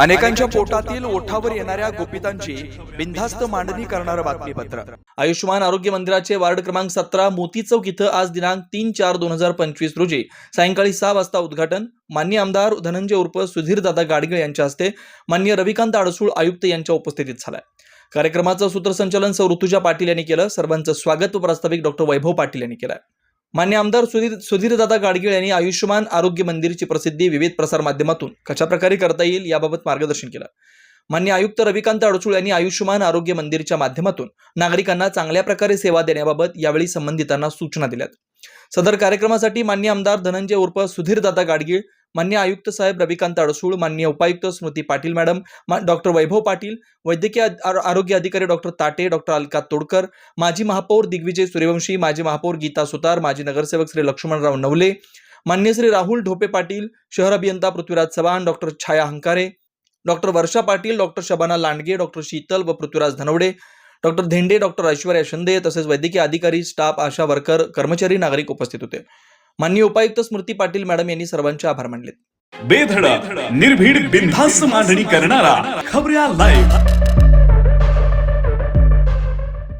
अनेकांच्या पोटातील ओठावर येणाऱ्या गोपितांची बिनधास्त मांडणी करणारं बातमीपत्र. आयुष्यमान आरोग्य मंदिराचे वार्ड क्रमांक सतरा मोती चौक इथं आज दिनांक तीन चार दोन हजार पंचवीस रोजी सायंकाळी सहा वाजता उद्घाटन. मान्य आमदार धनंजय उर्फ सुधीरदादा गाडगीळ यांच्या हस्ते मान्य रविकांत अडसूळ आयुक्त यांच्या उपस्थितीत झालाय. कार्यक्रमाचं सूत्रसंचालन सौ ऋतुजा पाटील यांनी केलं. सर्वांचं स्वागत व प्रास्ताविक डॉक्टर वैभव पाटील यांनी केलं मान्य आमदार सुधीर सुधीरदादा गाडगीळ यांनी आयुष्यमान आरोग्य मंदिरची प्रसिद्धी विविध प्रसार माध्यमातून करता येईल याबाबत मार्गदर्शन केलं. मान्य आयुक्त रविकांत अडसूळ यांनी आयुष्यमान आरोग्य मंदिरच्या माध्यमातून नागरिकांना चांगल्या प्रकारे सेवा देण्याबाबत यावेळी संबंधितांना सूचना दिल्यात. सदर कार्यक्रमासाठी मान्य आमदार धनंजय उर्फ सुधीरदादा गाडगीळ मान्य आयुक्त साहेब रविकांत अडसूळ मान्य उपायुक्त स्मृती पाटील मॅडम डॉक्टर वैभव पाटील वैद्यकीय आरोग्य अधिकारी डॉक्टर ताटे डॉक्टर अलका तोडकर माजी महापौर दिग्विजय सूर्यवंशी माजी महापौर गीता सुतार माजी नगरसेवक श्री लक्ष्मणराव नवले मान्य श्री राहुल ढोपे पाटील शहर अभियंता Prithviraj Chavan doctor Chhaya Hankare doctor Varsha Patil doctor Shabana Landge doctor Sheetal व पृथ्वीराज धनवडे डॉक्टर धेंडे डॉक्टर ऐश्वर्या शिंदे तसेच वैद्यकीय अधिकारी स्टाफ आशा वर्कर कर्मचारी नागरिक उपस्थित होते. माननीय उपायुक्त स्मृती पाटील मॅडम यांनी सर्वांचे आभार मानले बेधडक निर्भीड बिनधास्त मांडणी करणारा खबऱ्या लाईव्ह